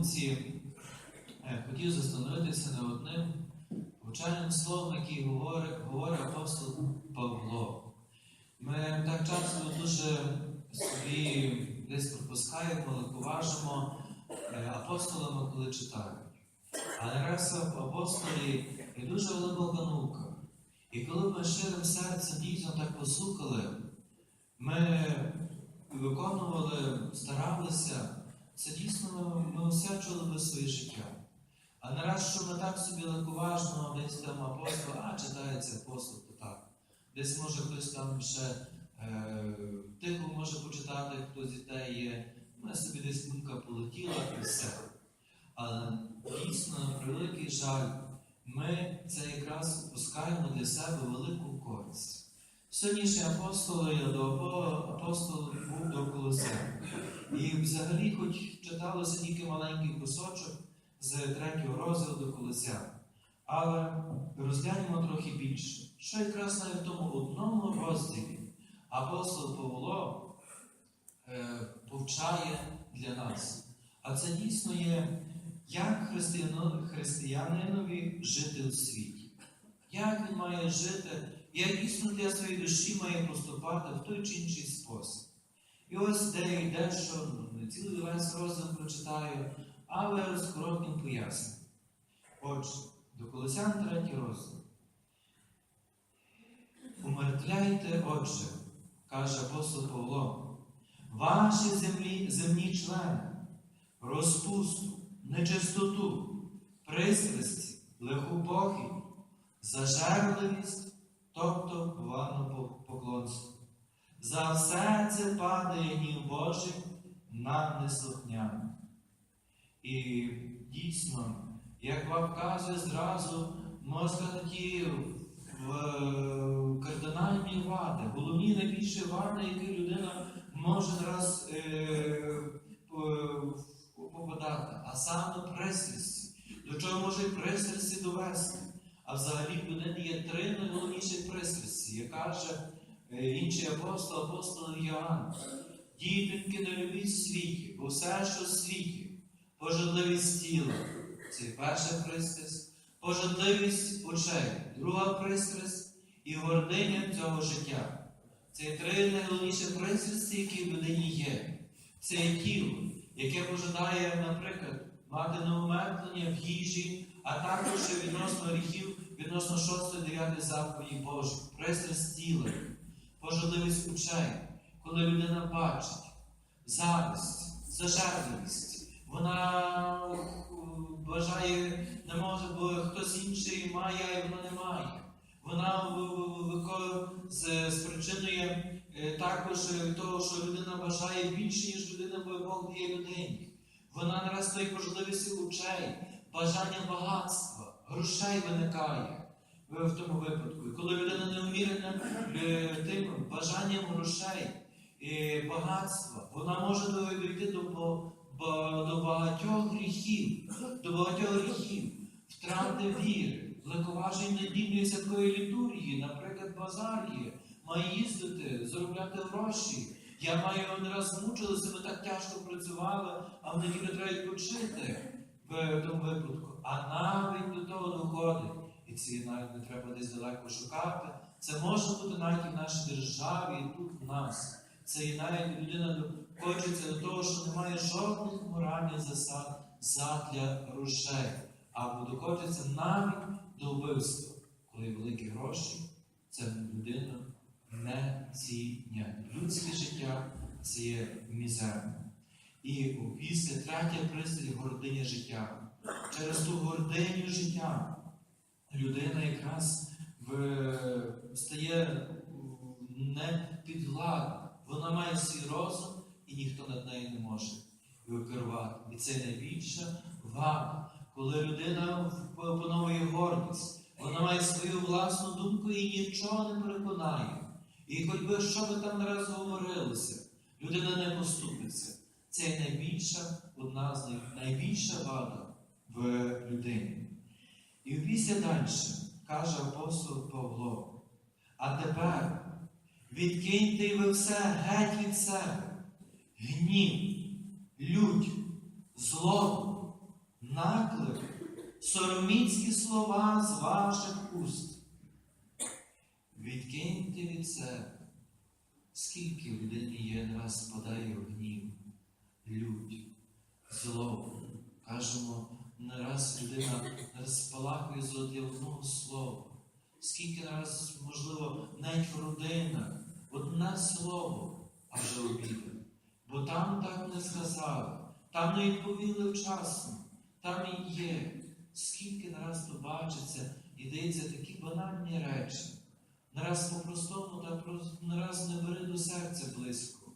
думці е, хотів застановитися над одним вчальним словом, який говорить, говорить апостол Павло. Ми так часто дуже собі десь пропускаємо, легковажимо е, апостолами, коли читаємо. Але раз в апостолі є дуже глибока наука. І коли ми щирим серцем дійсно так послухали, ми виконували, старалися, це дійсно ми, ми освячували би своє життя. А не раз, що ми так собі легковажно десь там апостол, а читається апостол, то так. Десь може хтось там ще е, тихо може почитати, хто з дітей є. Мене собі десь думка полетіла і все. Але дійсно, на превеликий жаль, ми це якраз пускаємо для себе велику користь. Сьогоднішні апостоли до апостол був до Колосян. І взагалі, хоч читалося тільки маленький кусочок з третього розділу Колосян. Але розглянемо трохи більше. Що якраз навіть в тому одному розділі апостол Павло е, повчає для нас. А це дійсно є, як християнинові жити у світі. Як він має жити, як дійсно для своєї душі має поступати в той чи інший спосіб. І ось де йде, що цілий весь розділ прочитаю, але з коротким поясненням. Отже, до Колосян третій розділ. Умертвляйте, отже, каже апостол Павло, ваші землі, земні члени, розпусту, нечистоту, пристрасті, лиху лихопохідь, зажерливість, тобто поклонство. За все це падає гнів Божий на неслухняних. І дійсно, як вам вказує зразу, можна сказати, ті в, е, кардинальні вади, головні найбільші вади, які людина може раз е, попадати, а саме пристрасті. До чого може пристрасті довести? А взагалі в людини є три найголовніші пристрасті, як каже е, інший апостол, апостол Іоанн. Дітоньки не любіть світі, бо все, що в світі, пожадливість тіла, це перша пристрасть, пожадливість очей, друга пристрасть і гординя цього життя. Це три найголовніші пристрасті, які в людині є. Це тіло, яке пожадає, наприклад, мати неумертвлення в їжі, а також відносно гріхів, відносно 6-9 заповіді Божих, пристрасть тіла, пожадливість очей, коли людина бачить, зависть, зажерливість, вона е, бажає, не може, бо хтось інший має, а вона не має. Вона спричинує е, також е, того, що людина бажає більше, ніж людина, бо Бог дає людині. Вона не раз стоїть можливості очей, бажання багатства, грошей виникає в тому випадку. І коли людина не умірена тим бажанням грошей, і багатства, вона може дойти до, до багатьох гріхів, до багатьох гріхів, втрати віри, легковажень недільної святої літургії, наприклад, базар має їздити, заробляти гроші. Я маю один раз змучилися, ми так тяжко працювали, а в неділю треба відпочити в тому випадку. А навіть до того доходить. І це навіть не треба десь далеко шукати. Це може бути навіть в нашій державі, і тут в нас. Це і навіть людина хочеться до того, що немає жодних моральних засад задля грошей, або докотиться навіть до вбивства, коли великі гроші це людину не цінять. Людське життя це є мізерне. І після третя пристрій гординя життя. Через ту гординю життя людина якраз в, стає не підвладна. Вона має свій розум і ніхто над нею не може його керувати. І це найбільша вада, коли людина опановує гордість. Вона має свою власну думку і нічого не переконає. І хоч би що би там не раз говорилося, людина не поступиться. Це найбільша, одна з найбільша вада в людині. І після далі каже апостол Павло, а тепер відкиньте ви все геть від себе, гнів, лють, злобу, наклик, сороміцькі слова з ваших уст. Відкиньте від себе, скільки в людині є не раз спадає гнів, лють, зло. Кажемо, раз людина не раз спалахує з одного слова. Скільки не раз, можливо, навіть в родинах одне слово, а вже обіда. Бо там так не сказали, там не відповіли вчасно, там і є. Скільки нараз то бачиться і дається такі банальні речі. Нараз по-простому, та нараз не бери до серця близько.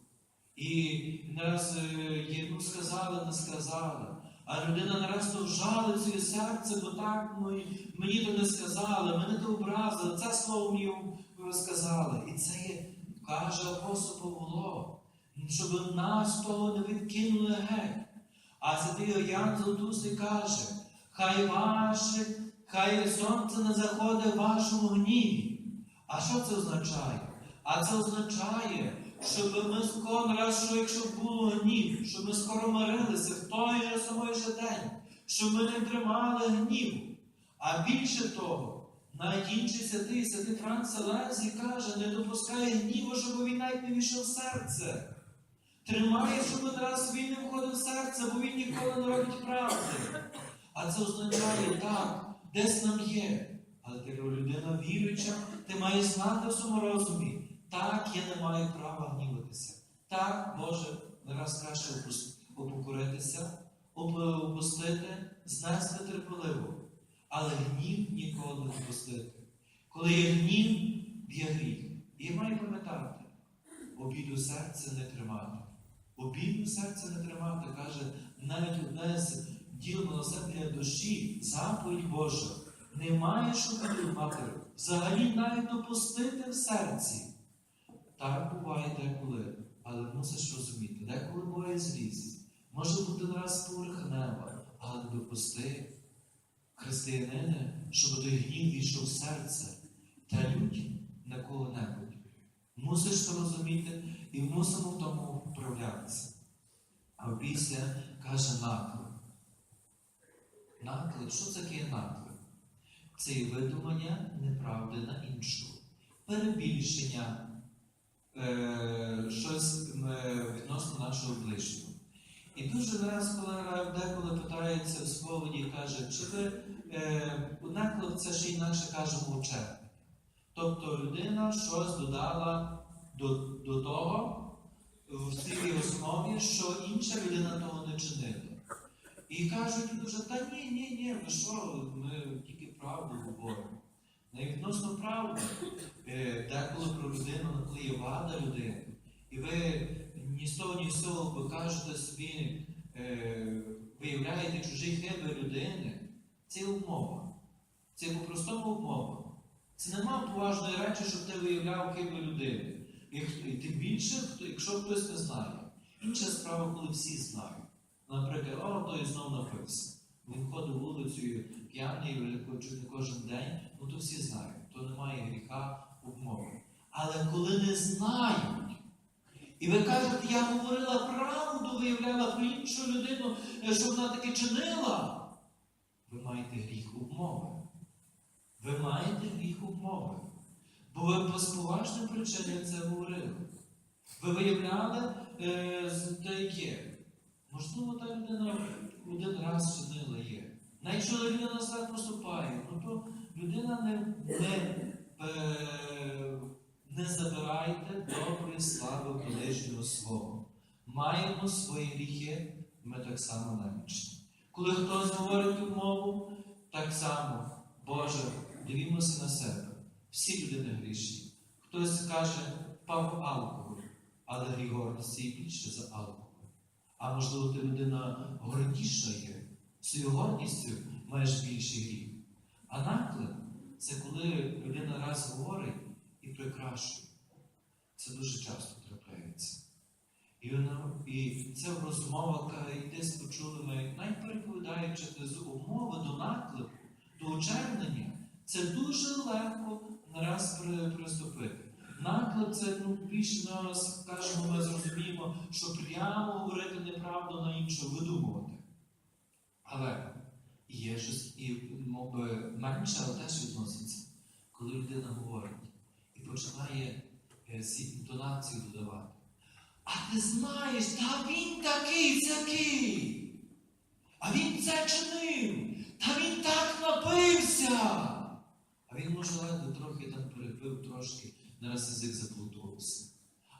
І нараз е, є, ну сказали, не сказали. А людина нараз то вжали серце, бо так мені, мені то не сказали, мене то образили, це слово мені сказали. І це є, каже апостол Павло, щоб нас того не відкинули геть. А святий Ян Золотусий каже, хай ваше, хай сонце не заходить в вашому гніві. А що це означає? А це означає, щоб ми скоро що якщо було гнів, щоб ми скоро мирилися в той же самий же день, щоб ми не тримали гнів. А більше того, навіть інший святий, святий Франц Селезій каже, не допускає гніву, щоб він навіть не війшов в серце. Тримає, щоб один раз він не входив в серце, бо він ніколи не робить правди. А це означає так, десь нам є. Але ти людина віруюча, ти маєш знати в своєму розумі. Так, я не маю права гніватися. Так, може, не раз краще опокоритися, опустити, знести терпеливо. Але гнів ніколи не допустити. Коли є гнів, є гріх. І я маю пам'ятати, обіду серця не тримати. Обіду серця не тримати, каже, навіть одне з діл милосердя душі, заповідь Божа. Не маєш обіду мати, взагалі навіть допустити в серці. Так буває деколи, але мусиш розуміти, деколи буває злість. Може бути нараз поверхнева, але не допусти християнини, щоб той гнів війшов в серце та лють на кого-небудь. Мусиш це розуміти і мусимо в тому вправлятися. А після каже наклик. Наклик, що це таке наклик? Це є видумання неправди на іншу, перебільшення е, щось е, відносно нашого ближнього. І дуже раз, коли деколи питається в сповіді, каже, чи ви е, це ще інакше каже мовчання. Тобто людина щось додала до, до того в цій основі, що інша людина того не чинила. І кажуть дуже, та ні, ні, ні, ви що, ми тільки правду говоримо. Не відносно правди, е, деколи про людину, коли є вада людини, і ви ні з того, ні з цього ви кажете собі, е, виявляєте чужі хиби людини, це умова. Це по-простому умова. Це нема поважної речі, щоб ти виявляв хиби людини. І, тим більше, якщо хтось не знає. Інша справа, коли всі знають. Наприклад, о, той знов напився. Він ходить вулицею п'яний чуть не кожен день, ну то всі знають, то немає гріха обмови. Але коли не знають, і ви кажете, я говорила правду, виявляла про іншу людину, е, що вона таке чинила, ви маєте гріх обмови. Ви маєте гріх обмови. Бо ви по поважним причинам це говорили. Ви виявляли е, те, яке. Можливо, та людина один раз чинила є. Навіть якщо людина так поступає, ну то людина не, не, е, не забирайте доброї слави ближнього свого. Маємо свої гріхи, ми так само немічні. Коли хтось говорить у мову, так само, Боже, дивімося на себе. Всі людини грішні. Хтось каже, впав в алкоголь, але гріх гордості більше за алкоголь. А можливо, ти людина гордіша є, своєю гордістю маєш більший гріх. А наклик це коли людина раз говорить і прикрашує. Це дуже часто трапляється. І, вона, і це в розмовах і десь почули ми, навіть з умови до наклику, до очернення, це дуже легко нараз при- приступити. Наклик це ну, більше нас кажемо, ми зрозуміємо, що прямо говорити неправду на іншого, видумувати. Але є щось, і мов би, менше, але теж відноситься, коли людина говорить і починає е, ці інтонації додавати. А ти знаєш, та він такий сякий. А він це чинив, та він так напився. А він, може, ледве трохи там перепив трошки, на раз язик заплутувався.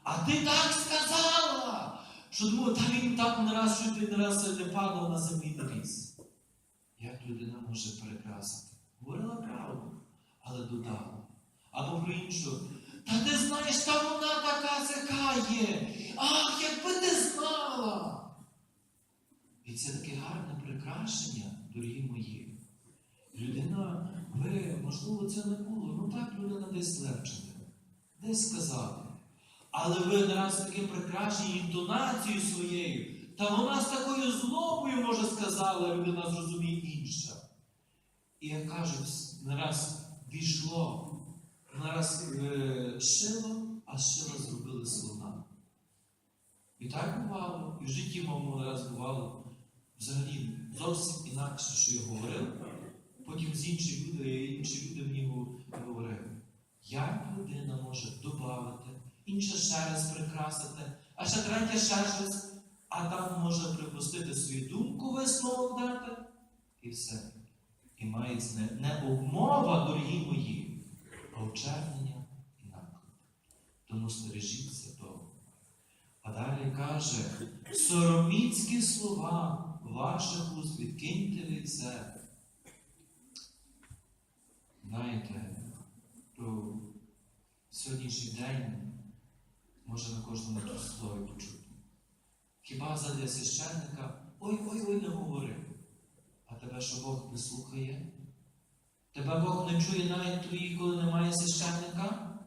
А ти так сказала, що думаю, та він так не раз, що ти не раз не падав на землі на ліс. Як людина може перекрасити? Говорила правду, але додала. Або про іншу. Та ти знаєш, та вона така сяка є. Ах, якби ти знала. І це таке гарне прикрашення, дорогі мої. Людина, ви, можливо, це не було. Ну так людина десь легче, десь сказала. Але ви нараз таким прикрашені інтонацією своєю, та вона з такою злобою, може, сказала, людина зрозуміє інша. І як кажуть, нараз війшло, нараз е, шило, а з шила зробили слона. І так бувало, і в житті моєму не раз бувало взагалі зовсім інакше, що я говорив. Потім з інші люди, інші люди мені говорили, як людина може додати, інша ще раз прикрасити, а ще третя щось, а там може припустити свою думку висновок дати, і все. І мається не, не обмова, дорогі мої, а очернення і наклеп. Тому стережіться того. А далі каже, сороміцькі слова ваших уст відкиньте від себе. Знаєте, про сьогоднішній день може на кожному слові почути. Хіба задля священника ой-ой-ой не говори. А тебе що Бог не слухає? Тебе Бог не чує навіть тоді, коли немає священника?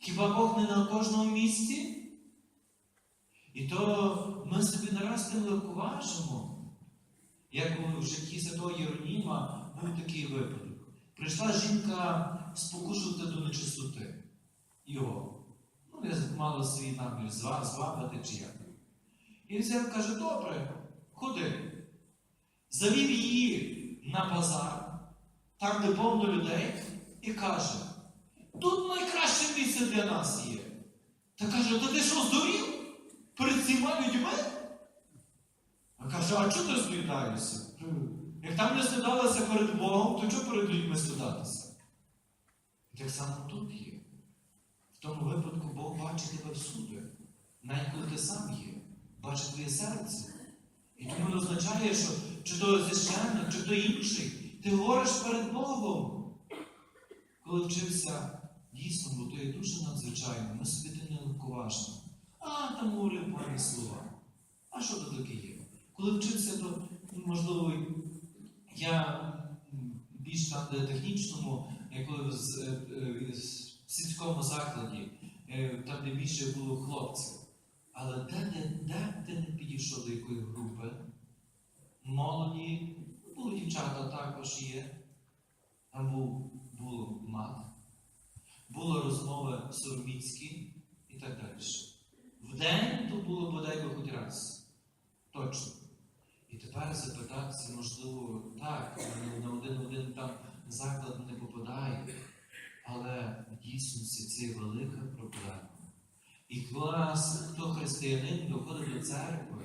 Хіба Бог не на кожному місці? І то ми собі нараз тим легковажимо. Як у житті святого Єроніма був такий випадок. Прийшла жінка спокушувати до нечистоти. Його. Ну, я мала свій намір зва- звабити чи як. І взяв, каже, добре, ходи. Завів її на базар, так де повно людей, і каже, тут найкраще місце для нас є. Та каже, та ти що здурів? Перед всіма людьми? А каже, а чого ти стидаєшся? Як там не стидалася перед Богом, то чого перед людьми стидатися? Так само тут є. В тому випадку Бог бачить тебе всюди, навіть коли ти сам є, бачить твоє серце. І тому не означає, що чи то священник, чи то інший, ти говориш перед Богом. Коли вчився дійсно, бо то є дуже надзвичайно, ми собі тим не легковажно. А, там говорив погані слова. А що то таке є? Коли вчився, то, можливо, я більш там де технічному, коли в е, е, сільському закладі, е, там, де більше було хлопців. Але де, де, ти не підійшов до якої групи? Молоді, були дівчата також є. Там був, було мат, були розмови сороміцькі і так далі. В день то було бодай би хоч раз. Точно. І тепер запитатися, можливо, так, на один один там заклад не попадає, але в дійсності це велика проблема. І коли нас, хто християнин доходить до церкви,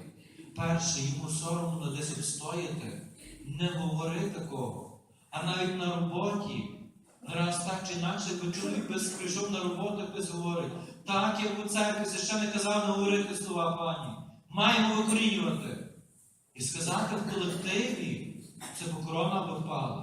перше йому соромно десь обстояти, не говори такого. А навіть на роботі, раз так чи інакше, чоловік без прийшов на роботу, хтось говорить, так, як у церкві священник казав не говорити слова пані. Маємо викорінювати. І сказати в колективі, це покорона би впала.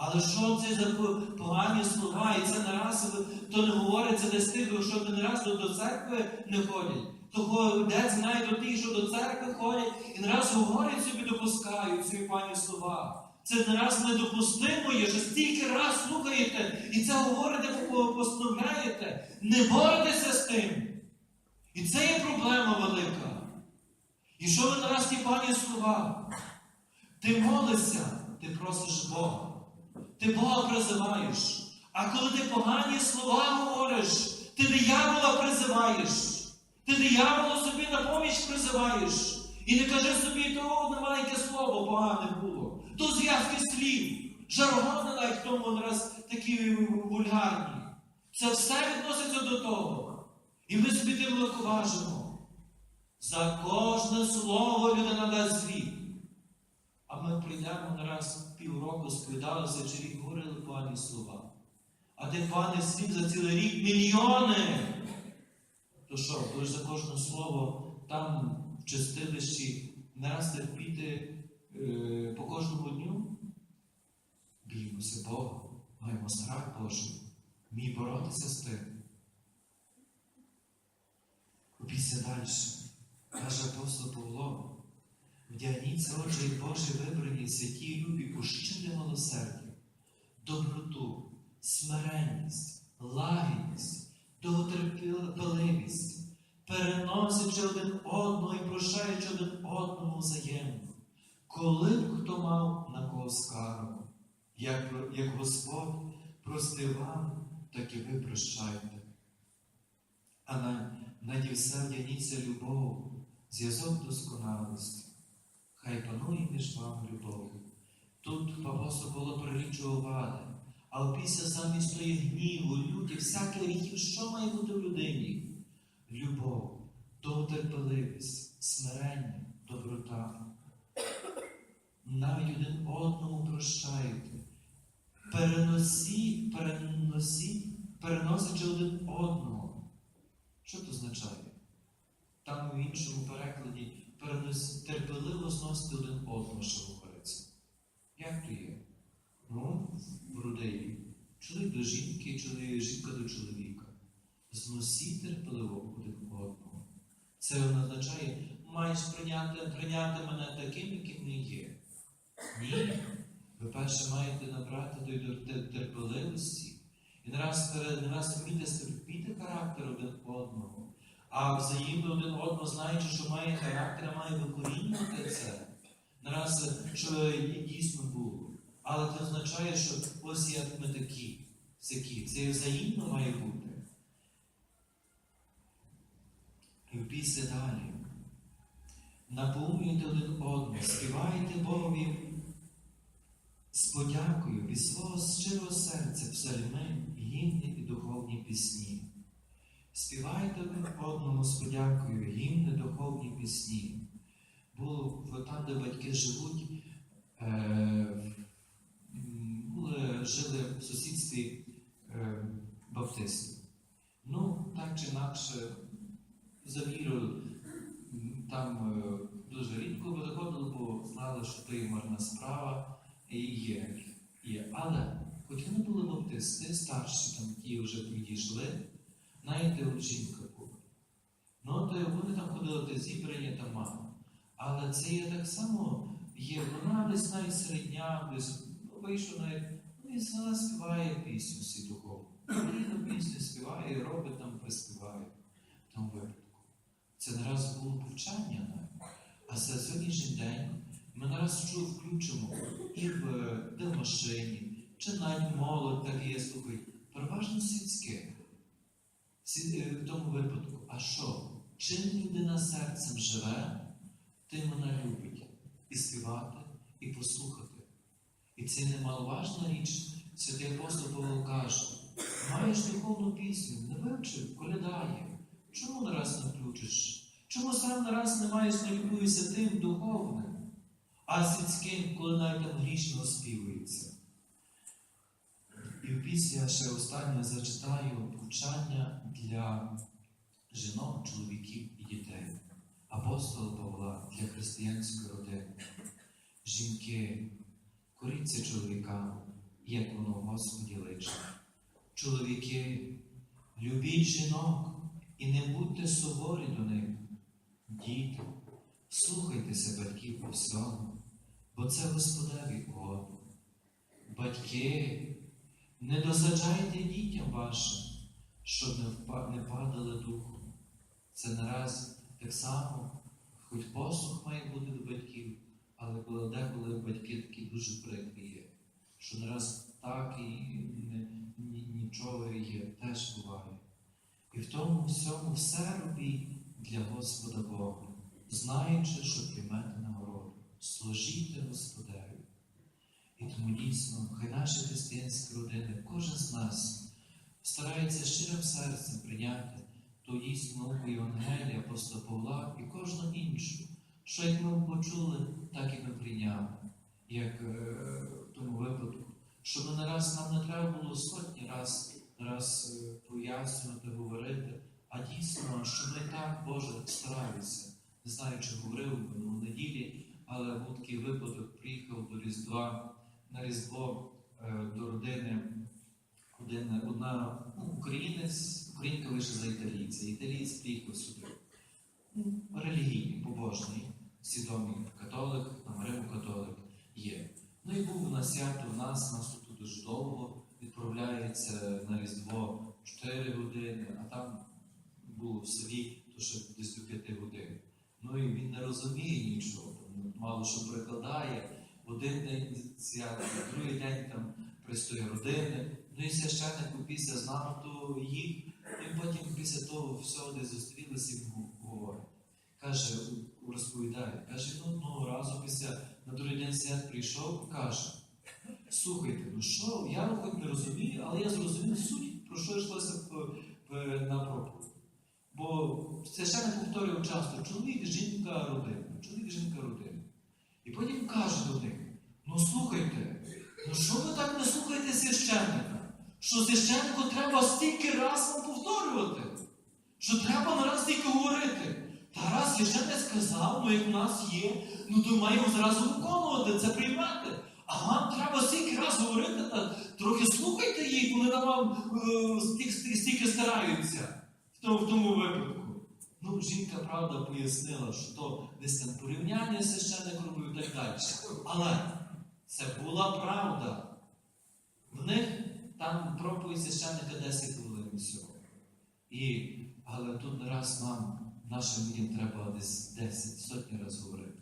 Але що це за погані слова? І це не раз то не говориться десь тих, що не раз до, церкви не ходять. Того де знає до тих, що до церкви ходять, і не раз говорять собі, допускають ці погані слова. Це не раз недопустимо є, що стільки раз слухаєте і це говорите, по- постановляєте. Не боротеся з тим. І це є проблема велика. І що ви нараз ті пані слова? Ти молишся, ти просиш Бога. Ти Бога призиваєш. А коли ти погані слова говориш, ти диявола призиваєш. Ти диявола собі на поміч призиваєш. І не кажи собі, то одне маленьке слово погане було, то зв'язки слів, жаргони навіть тому раз такі вульгарні. Це все відноситься до того. І ми собі тим легковажимо. За кожне слово людина дасть звіт. А ми прийдемо на раз півроку, сповідалися, чи рік говорили погані слова. А тих поганих слів за цілий рік мільйони. То що, ж за кожне слово там в чистилищі не раз терпіти е, по кожному дню? Біємося Бога, маємо страх Божий, вмій боротися з тим. Після далі, каже апостол Павло, вдягніться, отже, Божі вибрані, святі любі, пущені милосердя, доброту, смиренність, лагідність, довготерпеливість, переносячи один одного і прощаючи один одному взаємно, коли б хто мав на кого скаргу, як, як Господь простив вам, так і ви прощайте. А на, наді все вдягніться любов, зв'язок досконалості. Хай панує між вами любов. Тут апостол було прилічував вади, а опісля замість тої гніву, люті, всяких гріхів, що має бути в людині? Любов, довготерпеливість, смирення, доброта. Навіть один одному прощайте. Переносі, переносі, переносячи один одного. Що це означає? Там в іншому перекладі. Терпеливо зносити один одного, що говориться. Як то є? Ну, в родині. Чоловік до жінки, чоловік, жінка до чоловіка. Зносіть терпеливо один одного. Це означає, маєш прийняти, прийняти мене таким, яким не є. Ні. Ви перше маєте набрати до терпеливості і не раз, не раз вміти стерпіти характер один одного, а взаємно один одного, знаючи, що має характер, а має викорінювати це. Не раз, що дійсно було. Але це означає, що ось як ми такі, всякі. Це взаємно має бути. І далі. Наповнюйте один одного, співайте Богові з подякою від свого щирого серця псальми, гімни і духовні пісні. Співайте один одному з подякою гімни, духовні пісні. Було там, де батьки живуть, е, були, жили в сусідстві е, баптистів. Ну, так чи інакше, за вірою м, там е, дуже рідко виходили, бо знали, що то є марна справа і є. є. Але, хоч вони були баптисти, старші, там, ті вже відійшли, знаєте, от жінка була. Ну, то вони там ходили до зібрання та мами. Але це є так само, є вона десь навіть середня, десь ну, вийшов навіть, ну і вона співає пісню всі духовну. Рідну пісню співає, робить там, приспіває в тому випадку. Це не раз було повчання навіть. А за сьогоднішній день ми не раз що включимо і в, де машині, чи навіть молодь так є, слухай, переважно світське. В тому випадку, а що? Чим людина серцем живе, тим вона любить і співати, і послухати. І це немаловажна річ, святий апостол Павло каже, маєш духовну пісню, не вивчив, колядає. Чому нараз не включиш? Чому сам нараз не маєш не тим духовним, а світським, коли навіть там грішно співується? І в після ще останнє зачитаю повчання для жінок, чоловіків і дітей. Апостола Павла для християнської родини. Жінки, коріться чоловікам, як воно Господі личить. Чоловіки, любіть жінок і не будьте суворі до них. Діти, слухайтеся батьків по всьому, бо це Господеві угодно. Батьки, не досаджайте дітям вашим, щоб не, падали духом. Це не раз так само, хоч послух має бути до батьків, але коли деколи батьки такі дуже прикрі є, що не раз так і нічого є, теж буває. І в тому всьому все робіть для Господа Бога. знаючи, що приймете нагороду. Служіть Господеві. І тому дійсно, хай наші християнські родини, кожен з нас старається щирим серцем прийняти ту дійсну науку Євангелія, апостола Павла і кожну іншу, що як ми почули, так і ми прийняли, як е, в тому випадку, щоб не раз нам не треба було сотні раз, раз е, пояснювати, говорити, а дійсно, що ми так, Боже, стараюся. Не знаю, чи говорив ну, в неділі, але був такий випадок, приїхав до Різдва на Різдво е, до родини один, одна ну, українець, українка вийшла за італійця. Італієць приїхав сюди. Ну, релігійний, побожний, свідомий католик, там римо-католик є. Ну і був на свято в нас, нас тут дуже довго відправляється на Різдво 4 години, а там було в селі, то ще десь до 5 годин. Ну і він не розуміє нічого, мало що перекладає. Один день свято, другий день там пристої родини. Ну і священник після знав, то їх, і потім після того всього, де зустрілися, гу- говорить. Каже, розповідає, каже, ну одного разу після на другий день свят прийшов, каже, слухайте, ну що, я хоч не розумію, але я зрозумів суть, про що йшлося на проповідь. Бо священник повторював часто, чоловік, жінка, родина, чоловік, жінка, родина. І потім каже до них: ну слухайте, ну що ви так не слухаєте священника? Що священнику треба стільки раз вам повторювати? Що треба на раз тільки говорити? Та раз священник сказав, ну як у нас є, ну то маємо зразу виконувати, це приймати. А вам треба стільки раз говорити, та трохи слухайте їх, вони на вам е, стільки, стільки стараються в тому, в тому випадку. Ну, жінка правда пояснила, що то десь там порівняння священник робив і так далі. Але це була правда. В них там проповідь священника 10 хвилин всього. І, але тут раз нам, нашим людям треба десь 10, сотні разів говорити,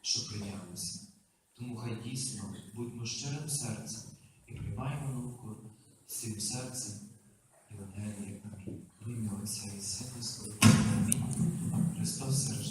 що прийнялося. Тому хай дійсно будьмо щирим серцем і приймаємо науку цим серцем Євангелія. Амінь. Ім'я Отця і Сина і Христос рождає.